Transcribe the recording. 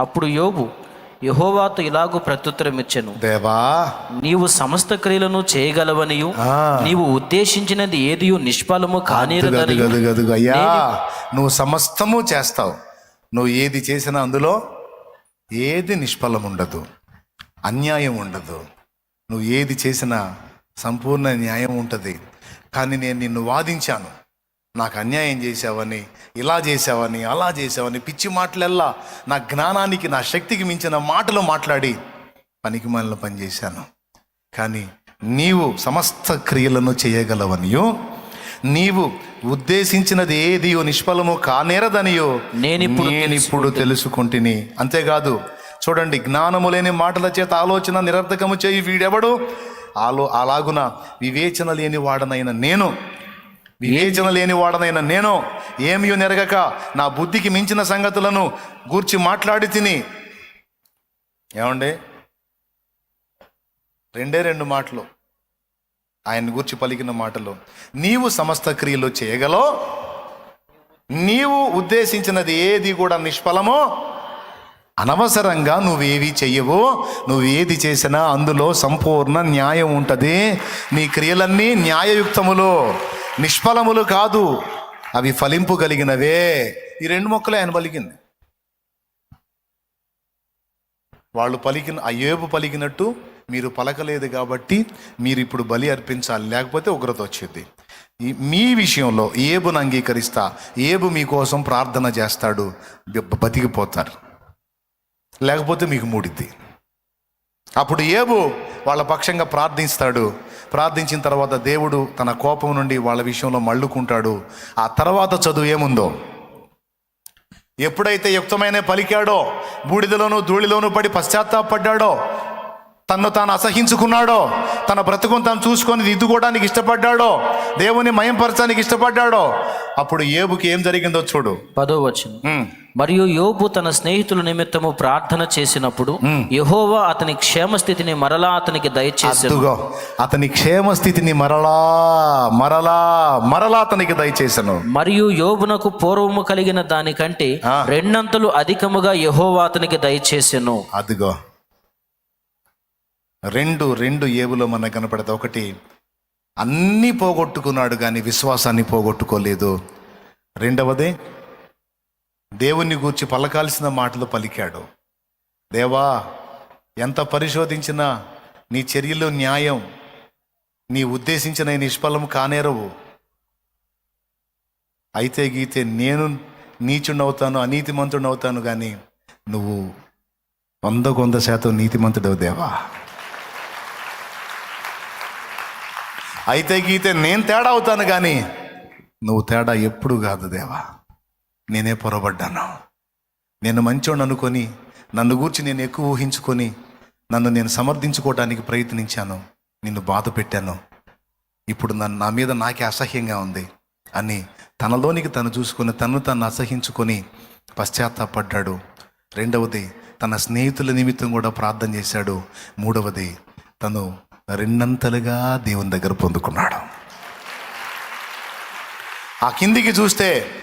అప్పుడు యోబు యహోవాతో ఇలాగూ ప్రత్యుత్తరం ఇచ్చెను దేవా! నీవు సమస్త క్రియలను చేయగలవనియు. నీవు ఉద్దేశించినది ఏదియు నిష్ఫలము గదు అయ్యా! నువ్వు సమస్తము చేస్తావు. నువ్వు ఏది చేసినా అందులో ఏది నిష్ఫలం ఉండదు అన్యాయం ఉండదు నువ్వు ఏది చేసినా సంపూర్ణ న్యాయం ఉంటుంది కానీ నేను నిన్ను వాదించాను. నాకు అన్యాయం చేశావని ఇలా చేశావని అలా చేశావని పిచ్చి మాటలెల్లా నా జ్ఞానానికి నా శక్తికి మించిన మాటలు మాట్లాడి పనికి మనలో పనిచేశాను. కానీ నీవు సమస్త క్రియలను చేయగలవనియో నీవు ఉద్దేశించినది ఏదియో నిష్ఫలము కానేరదనియో నేనిప్పుడు నేనిప్పుడు తెలుసుకుంటుని. అంతేకాదు చూడండి జ్ఞానము లేని మాటల చేత ఆలోచన నిరర్ధకము చేయి వీడెవడు? ఆలో అలాగున వివేచన లేని వాడనైన నేను వివేచన లేని వాడనైన నేను ఏమీ నెరగక నా బుద్ధికి మించిన సంగతులను గూర్చి మాట్లాడి తిని. ఏమండి? రెండే రెండు మాటలు. ఆయన గూర్చి పలికిన మాటలు. నీవు సమస్త క్రియలు చేయగలవు. నీవు ఉద్దేశించినది ఏది కూడా నిష్ఫలమో అనవసరంగా నువ్వేవి చెయ్యవు. నువ్వు ఏది చేసినా అందులో సంపూర్ణ న్యాయం ఉంటుంది. నీ క్రియలన్నీ న్యాయయుక్తములు. నిష్ఫలములు కాదు అవి ఫలింపు కలిగినవే. ఈ రెండు మొక్కలే ఆయన పలికింది. వాళ్ళు పలికిన అయ్యేపు పలికినట్టు మీరు పలకలేదు కాబట్టి మీరు ఇప్పుడు బలి అర్పించాలి. లేకపోతే ఉగ్రత వచ్చేది. ఈ మీ విషయంలో ఏబును అంగీకరిస్తా ఏబు మీకోసం ప్రార్థన చేస్తాడు బతికిపోతారు లేకపోతే మీకు మూడిద్ది. అప్పుడు ఏబు వాళ్ళ పక్షంగా ప్రార్థిస్తాడు. ప్రార్థించిన తర్వాత దేవుడు తన కోపం నుండి వాళ్ళ విషయంలో మళ్ళుకుంటాడు. ఆ తర్వాత చదువు ఏముందో? ఎప్పుడైతే యుక్తమైన పలికాడో బూడిదలోనూ ధూళిలోనూ పడి పశ్చాత్తాపడ్డాడో తన్ను తాను అసహించుకున్నాడో తన బ్రతుకును తాను చూసుకొని దిద్దుకోవడానికి ఇష్టపడ్డాడో దేవుని మయంపరచడానికి ఇష్టపడ్డాడో అప్పుడు ఏబుకి ఏం జరిగిందో చూడు. పదో వచ్చిన ఉమ్. మరియు యోబు తన స్నేహితుల నిమిత్తము ప్రార్థన చేసినప్పుడు యహోవా అతని క్షేమస్థితిని మరలా అతనికి దయచేసి అతని క్షేమ స్థితిని మరలా మరలా మరలా అతనికి దయచేసను మరియు యోబునకు పూర్వము కలిగిన దానికంటే. రెండంతలు అధికముగా యహోవా అతనికి దయచేసెను అదిగో రెండు రెండు ఏవులో మనకు కనపడతా. ఒకటి అన్నీ పోగొట్టుకున్నాడు కానీ విశ్వాసాన్ని పోగొట్టుకోలేదు. రెండవది దేవుణ్ణి గూర్చి పలకాల్సిన మాటలు పలికాడు. దేవా ఎంత పరిశోధించినా నీ చర్యలు న్యాయం నీ ఉద్దేశించిన ఈ నిష్ఫలం కానేరవు. అయితే గీతే నేను నీచుండవుతాను అనీతిమంతుడవుతాను కానీ నువ్వు వందకు వంద శాతం నీతిమంతుడవు దేవా. అయితే గీతే నేను తేడా అవుతాను కానీ నువ్వు తేడా ఎప్పుడు కాదు దేవా. నేనే పొరబడ్డాను. నేను మంచోడు అనుకొని నన్ను గూర్చి నేను ఎక్కువ ఊహించుకొని నన్ను నేను సమర్థించుకోవడానికి ప్రయత్నించాను. నిన్ను బాధ పెట్టాను. ఇప్పుడు నన్ను నా మీద నాకే అసహ్యంగా ఉంది అని తనలోనికి తను చూసుకొని తను తను అసహించుకొని పశ్చాత్తాపడ్డాడు. రెండవది తన స్నేహితుల నిమిత్తం కూడా ప్రార్థన చేశాడు. మూడవది తను రెండంతలుగా దేవుని దగ్గర పొందుకున్నాడు. ఆ కిందికి చూస్తే